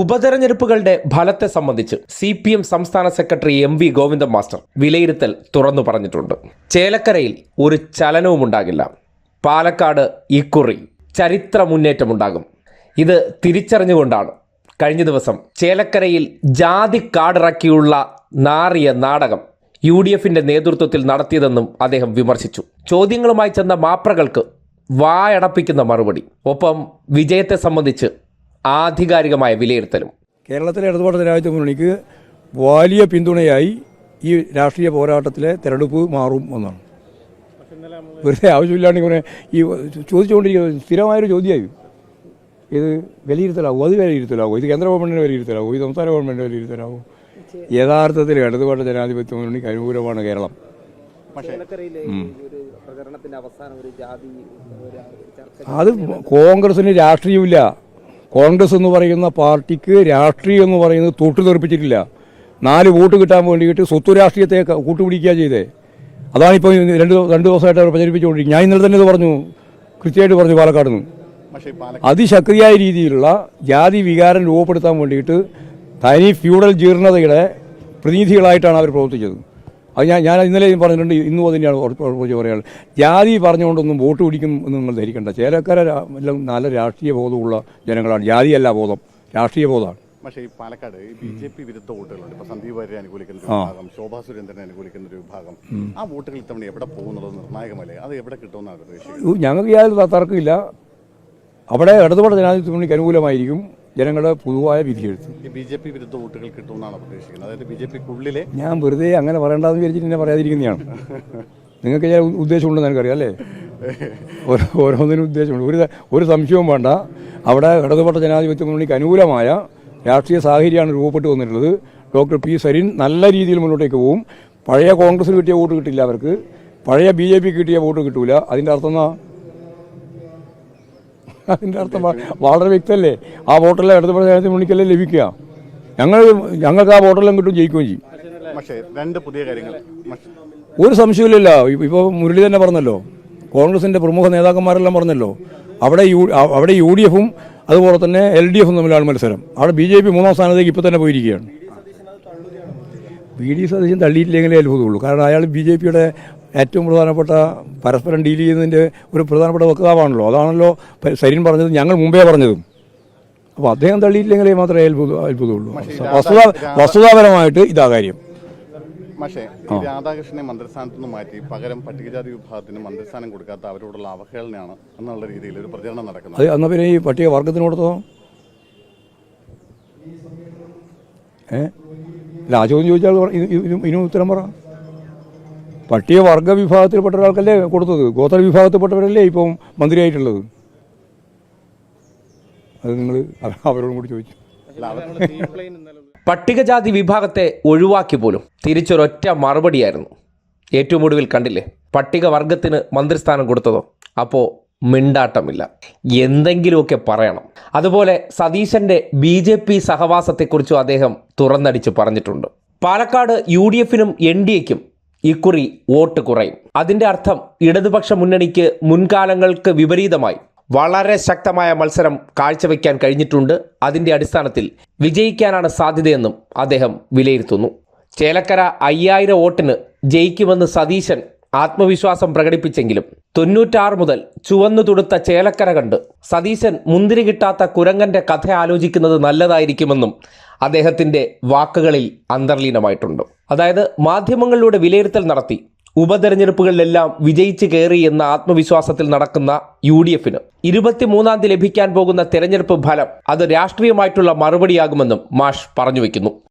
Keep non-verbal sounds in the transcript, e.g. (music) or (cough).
ഉപതെരഞ്ഞെടുപ്പുകളുടെ ഫലത്തെ സംബന്ധിച്ച് C P M സംസ്ഥാന secretary M V Govindan master വിലയിരുത്തൽ തുറന്നു പറഞ്ഞിട്ടുണ്ട്. ചേലക്കരയിൽ ഒരു ചലനവും ഉണ്ടാകില്ല. പാലക്കാട് ഇക്കുറി ചരിത്ര മുന്നേറ്റമുണ്ടാകും. ഇത് തിരിച്ചറിഞ്ഞുകൊണ്ടാണ് കഴിഞ്ഞ ദിവസം ചേലക്കരയിൽ ജാതി കാടിറക്കിയുള്ള നാറിയ നാടകം യു ഡി എഫിന്റെ നേതൃത്വത്തിൽ നടത്തിയതെന്നും അദ്ദേഹം വിമർശിച്ചു. ചോദ്യങ്ങളുമായി ചെന്ന മാപ്രകൾക്ക് വായടപ്പിക്കുന്ന മറുപടി. ഒപ്പം വിജയത്തെ സംബന്ധിച്ച് ആധികാരികമായ വിലയിരുത്തലും. കേരളത്തിലെ ഇടതുപാട് ജനാധിപത്യ മുന്നണിക്ക് വലിയ പിന്തുണയായി ഈ രാഷ്ട്രീയ പോരാട്ടത്തിലെ തെരഞ്ഞെടുപ്പ് മാറും എന്നാണ്. വെറുതെ ആവശ്യമില്ലാണ്ട് ഇങ്ങനെ ഈ ചോദിച്ചുകൊണ്ടിരിക്കുന്നത് സ്ഥിരമായൊരു ചോദ്യമായി. ഇത് വിലയിരുത്തലാവും? അത് വിലയിരുത്തലാവും? ഇത് കേന്ദ്ര ഗവൺമെന്റിന് വിലയിരുത്തലാവും? ഇത് സംസ്ഥാന ഗവൺമെന്റ് വിലയിരുത്തലാവും? യഥാർത്ഥത്തിൽ ഇടതുപാട് ജനാധിപത്യ മുന്നണിക്ക് അനുകൂലമാണ് കേരളം. ചേലക്കരയിലെ ഈ ഒരു പ്രചരണത്തിന്റെ അവസാനം ഒരു ജാതി ഒരു ചർച്ച അത് കോൺഗ്രസിന് രാഷ്ട്രീയമില്ല കോൺഗ്രസ് എന്ന് പറയുന്ന പാർട്ടിക്ക് രാഷ്ട്രീയം എന്ന് പറയുന്നത് തൊട്ടു തെറിപ്പിച്ചിട്ടില്ല നാല് വോട്ട് കിട്ടാൻ വേണ്ടിയിട്ട് സ്വത്ത് രാഷ്ട്രീയത്തെ കൂട്ടുപിടിക്കുക ചെയ്തേ. അതാണിപ്പോൾ രണ്ട് രണ്ട് ദിവസമായിട്ട് അവർ പ്രചരിപ്പിച്ചുകൊണ്ടിരിക്കുന്നത്. ഞാൻ ഇന്നലെ തന്നെ ഇത് പറഞ്ഞു. കൃത്യമായിട്ട് പറഞ്ഞു പാലക്കാട് നിന്ന് അതിശക്തിയായ രീതിയിലുള്ള ജാതി വികാരം രൂപപ്പെടുത്താൻ വേണ്ടിയിട്ട് തനി ഫ്യൂഡൽ ജീർണതയുടെ പ്രതിനിധികളായിട്ടാണ് അവർ പ്രവർത്തിച്ചത്. അത് ഞാൻ ഞാൻ ഇന്നലെയും പറഞ്ഞിട്ടുണ്ട് ഇന്നും അതിനെയാണ് ഉറപ്പിച്ച് പറയാനുള്ളത്. ജാതി പറഞ്ഞുകൊണ്ടൊന്നും വോട്ട് പിടിക്കും എന്ന് നിങ്ങൾ ധരിക്കേണ്ട. ചേലക്കര എല്ലാം നല്ല രാഷ്ട്രീയ ബോധമുള്ള ജനങ്ങളാണ്. ജാതിയല്ല ബോധം രാഷ്ട്രീയ ബോധമാണ്. പക്ഷേ ഈ പാലക്കാട് ഈ ബി ജെ പി വിരുദ്ധ വോട്ടുകളുണ്ട്. ഇപ്പൊ സന്ദീപ് വാര്യരെ അനുകൂലിക്കുന്ന ഒരു വിഭാഗം ശോഭാ സുരേന്ദ്രനെ അനുകൂലിക്കുന്ന ഒരു വിഭാഗം. ആ വോട്ടുകൾ ഇത്തവണ എവിടെ പോകുന്നുള്ളത് നിർണായകമല്ലേ? അത് എവിടെ കിട്ടുമെന്നാണ് പ്രതീക്ഷിക്കുന്നത് ഞങ്ങൾക്ക് യാതൊരു തർക്കമില്ല. അവിടെ ഇടതുപാട് ജനാധിപത്യ മുന്നണിക്ക് അനുകൂലമായിരിക്കും. ജനങ്ങളുടെ പൊതുവായ വിധിയെഴുത്ത്. ബി ജെ പി വിരുദ്ധ വോട്ടുകൾ കിട്ടുമെന്നാണ് പ്രതീക്ഷിക്കുന്നത്? അതായത് ബി ജെ പിക്കുള്ളിലെ ഞാൻ വെറുതെ അങ്ങനെ പറയേണ്ടതെന്ന് വിചാരിച്ചിട്ട് എന്നെ പറയാതിരിക്കുന്നതാണ്. നിങ്ങൾക്ക് ഞാൻ ഉദ്ദേശമുണ്ടെന്ന് എനിക്കറിയാം അല്ലേ? ഓരോ- ഓരോന്നിനും ഉദ്ദേശമുണ്ട്. ഒരു ഒരു സംശയവും വേണ്ട. അവിടെ ഇടതുപെട്ട ജനാധിപത്യ മുന്നണിക്ക് അനുകൂലമായ രാഷ്ട്രീയ സാഹചര്യമാണ് രൂപപ്പെട്ടു വന്നിട്ടുള്ളത്. ഡോക്ടർ പി സരിൻ നല്ല രീതിയിൽ മുന്നോട്ടേക്ക് പോവും. പഴയ കോൺഗ്രസിന് കിട്ടിയ വോട്ട് കിട്ടില്ല അവർക്ക്. പഴയ ബി ജെ പി കിട്ടിയ വോട്ട് കിട്ടൂല. അതിന്റെ അർത്ഥം എന്നാ അതിന്റെ അർത്ഥം വളരെ വ്യക്തമല്ലേ ആ വോട്ടെല്ലാം ഇടത് ജനാധിപത്യ മണിക്കല്ലേ ലഭിക്കുക? ഞങ്ങൾ ഞങ്ങൾക്ക് ആ വോട്ടെല്ലാം കിട്ടും ജയിക്കുകയും ചെയ്യും. രണ്ട് പുതിയ കാര്യങ്ങൾ. ഒരു സംശയമില്ലല്ല ഇപ്പോൾ മുരളി തന്നെ പറഞ്ഞല്ലോ. കോൺഗ്രസിന്റെ പ്രമുഖ നേതാക്കന്മാരെല്ലാം പറഞ്ഞല്ലോ. അവിടെ യു അവിടെ യു ഡി എഫും അതുപോലെ തന്നെ എൽ ഡി എഫും തമ്മിലാണ് മത്സരം. അവിടെ ബി ജെ പി മൂന്നാം സ്ഥാനത്തേക്ക് ഇപ്പോൾ തന്നെ പോയിരിക്കുകയാണ്. വി ഡി സതീശൻ തള്ളിയിട്ടില്ലെങ്കിലേ അത്ഭുതമുള്ളൂ. കാരണം അയാൾ ബി ജെ പിയുടെ ഏറ്റവും പ്രധാനപ്പെട്ട പരസ്പരം ഡീൽ ചെയ്യുന്നതിന്റെ ഒരു പ്രധാനപ്പെട്ട വക്താവാണല്ലോ. അതാണല്ലോ സരീൻ പറഞ്ഞത് ഞങ്ങൾ മുമ്പേ പറഞ്ഞതും. അപ്പോൾ അദ്ദേഹം തള്ളിയില്ലെങ്കിലേ മാത്രമേ അത്ഭുത അത്ഭുതമുള്ളൂ വസ്തുത വസ്തുതാപരമായിട്ട് ഇതാ കാര്യം. പക്ഷേ രാധാകൃഷ്ണനെ മന്ത്രിസ്ഥാനത്ത് നിന്ന് മാറ്റി പകരം പട്ടികജാതി വിഭാഗത്തിന് മന്ത്രിസ്ഥാനം കൊടുക്കാത്ത അവരോടുള്ള അവഹേളനയാണ് എന്നുള്ള രീതിയിൽ ഒരു പ്രചരണം നടക്കുന്നത്. എന്നാൽ പിന്നെ ഈ പട്ടിക വർഗത്തിനോടത്തോ ഏ? അല്ല ആ ചോദ്യം ചോദിച്ചാൽ ഇതിനും ഉത്തരം പറ. പട്ടിക വർഗ വിഭാഗത്തിൽപ്പെട്ട ഒരാൾക്കല്ലേ കൊടുത്തത്? ഗോത്ര വിഭാഗത്തിൽപ്പെട്ടവരല്ലേ ഇപ്പം മന്ത്രിയായിട്ടുള്ളത്? അത് നിങ്ങൾ (laughs) അവരോടും കൂടി ചോദിച്ചു. പട്ടികജാതി വിഭാഗത്തെ ഒഴിവാക്കി പോലും തിരിച്ചൊരൊറ്റ മറുപടിയായിരുന്നു. ഏറ്റവും ഒടുവിൽ കണ്ടില്ലേ? പട്ടികവർഗത്തിന് മന്ത്രിസ്ഥാനം കൊടുത്തതോ? അപ്പോൾ മിണ്ടാട്ടമില്ല. എന്തെങ്കിലുമൊക്കെ പറയണം. അതുപോലെ സതീശന്റെ ബി ജെ പി സഹവാസത്തെക്കുറിച്ചും അദ്ദേഹം തുറന്നടിച്ച് പറഞ്ഞിട്ടുണ്ട്. പാലക്കാട് യു ഡി എഫിനും എൻ ഡി എക്കും ഇക്കുറി വോട്ട് കുറയും. അതിന്റെ അർത്ഥം ഇടതുപക്ഷ മുന്നണിക്ക് മുൻകാലങ്ങൾക്ക് വിപരീതമായി വളരെ ശക്തമായ മത്സരം കാഴ്ചവെക്കാൻ കഴിഞ്ഞിട്ടുണ്ട്. അതിന്റെ അടിസ്ഥാനത്തിൽ വിജയിക്കാനാണ് സാധ്യതയെന്നും അദ്ദേഹം വിലയിരുത്തുന്നു. ചേലക്കര അയ്യായിരം വോട്ടിന് ജയിക്കുമെന്ന് സതീശൻ ആത്മവിശ്വാസം പ്രകടിപ്പിച്ചെങ്കിലും തൊണ്ണൂറ്റാറ് മുതൽ ചുവന്നു തുടുത്ത ചേലക്കര കണ്ട് സതീശൻ മുന്തിരി കിട്ടാത്ത കുരങ്ങന്റെ കഥ ആലോചിക്കുന്നത് നല്ലതായിരിക്കുമെന്നും അദ്ദേഹത്തിന്റെ വാക്കുകളിൽ അന്തർലീനമായിട്ടുണ്ട്. അതായത് മാധ്യമങ്ങളിലൂടെ വിലയിരുത്തൽ നടത്തി ഉപതെരഞ്ഞെടുപ്പുകളിലെല്ലാം വിജയിച്ച് കയറി എന്ന ആത്മവിശ്വാസത്തിൽ നടക്കുന്ന യു ഡി എഫിന് ഇരുപത്തിമൂന്നാം തീയതി ലഭിക്കാൻ പോകുന്ന തെരഞ്ഞെടുപ്പ് ഫലം അത് രാഷ്ട്രീയമായിട്ടുള്ള മറുപടിയാകുമെന്നും മാഷ് പറഞ്ഞു വെക്കുന്നു.